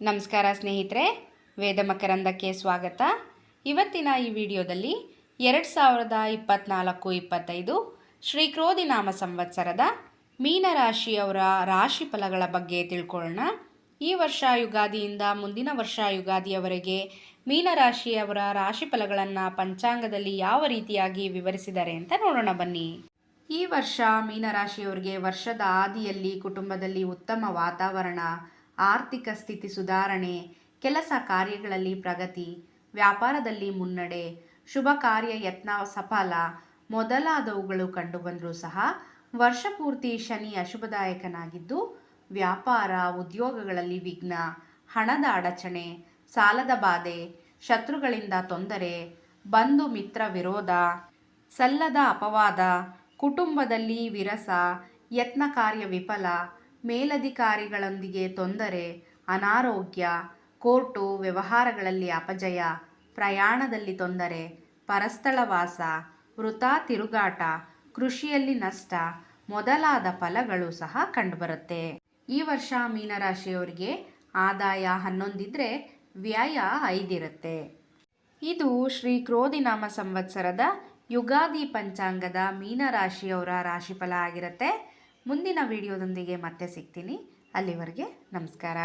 ನಮಸ್ಕಾರ ಸ್ನೇಹಿತರೆ, ವೇದ ಮಕರಂದಕ್ಕೆ ಸ್ವಾಗತ. ಇವತ್ತಿನ ಈ ವಿಡಿಯೋದಲ್ಲಿ ಎರಡು ಸಾವಿರದ ಇಪ್ಪತ್ನಾಲ್ಕು, ಇಪ್ಪತ್ತೈದು ಶ್ರೀ ಕ್ರೋಧಿನಾಮ ಸಂವತ್ಸರದ ಮೀನರಾಶಿಯವರ ರಾಶಿ ಫಲಗಳ ಬಗ್ಗೆ ತಿಳ್ಕೊಳ್ಳೋಣ. ಈ ವರ್ಷ ಯುಗಾದಿಯಿಂದ ಮುಂದಿನ ವರ್ಷ ಯುಗಾದಿಯವರೆಗೆ ಮೀನರಾಶಿಯವರ ರಾಶಿ ಫಲಗಳನ್ನು ಪಂಚಾಂಗದಲ್ಲಿ ಯಾವ ರೀತಿಯಾಗಿ ವಿವರಿಸಿದ್ದಾರೆ ಅಂತ ನೋಡೋಣ ಬನ್ನಿ. ಈ ವರ್ಷ ಮೀನರಾಶಿಯವರಿಗೆ ವರ್ಷದ ಆದಿಯಲ್ಲಿ ಕುಟುಂಬದಲ್ಲಿ ಉತ್ತಮ ವಾತಾವರಣ ಆರ್ಥಿಕ ಸ್ಥಿತಿ ಸುಧಾರಣೆ, ಕೆಲಸ ಕಾರ್ಯಗಳಲ್ಲಿ ಪ್ರಗತಿ, ವ್ಯಾಪಾರದಲ್ಲಿ ಮುನ್ನಡೆ, ಶುಭ ಕಾರ್ಯ ಯತ್ನ ಸಫಲ ಮೊದಲಾದವುಗಳು ಕಂಡುಬಂದರೂ ಸಹ ವರ್ಷಪೂರ್ತಿ ಶನಿ ಅಶುಭದಾಯಕನಾಗಿದ್ದು, ವ್ಯಾಪಾರ, ಉದ್ಯೋಗಗಳಲ್ಲಿ ವಿಘ್ನ, ಹಣದ ಅಡಚಣೆ, ಸಾಲದ ಬಾಧೆ, ಶತ್ರುಗಳಿಂದ ತೊಂದರೆ, ಬಂಧು ಮಿತ್ರ ವಿರೋಧ, ಸಲ್ಲದ ಅಪವಾದ, ಕುಟುಂಬದಲ್ಲಿ ವಿರಸ, ಯತ್ನ ಕಾರ್ಯ ವಿಫಲ ಮೇಲಧಿಕಾರಿಗಳೊಂದಿಗೆ ತೊಂದರೆ, ಅನಾರೋಗ್ಯ, ಕೋರ್ಟು ವ್ಯವಹಾರಗಳಲ್ಲಿ ಅಪಜಯ, ಪ್ರಯಾಣದಲ್ಲಿ ತೊಂದರೆ ಪರಸ್ಥಳವಾಸ ವೃಥಾ ತಿರುಗಾಟ, ಕೃಷಿಯಲ್ಲಿ ನಷ್ಟ ಮೊದಲಾದ ಫಲಗಳು ಸಹ ಕಂಡುಬರುತ್ತೆ. ಈ ವರ್ಷ ಮೀನರಾಶಿಯವರಿಗೆ ಆದಾಯ ಹನ್ನೊಂದಿದ್ರೆ ವ್ಯಯ ಐದಿರುತ್ತೆ. ಇದು ಶ್ರೀ ಕ್ರೋಧಿನಾಮ ಸಂವತ್ಸರದ ಯುಗಾದಿ ಪಂಚಾಂಗದ ಮೀನರಾಶಿಯವರ ರಾಶಿಫಲ ಆಗಿರುತ್ತೆ. ಮುಂದಿನ ವಿಡಿಯೋದೊಂದಿಗೆ ಮತ್ತೆ ಸಿಗ್ತೀನಿ. ಅಲ್ಲಿವರೆಗೆ ನಮಸ್ಕಾರ.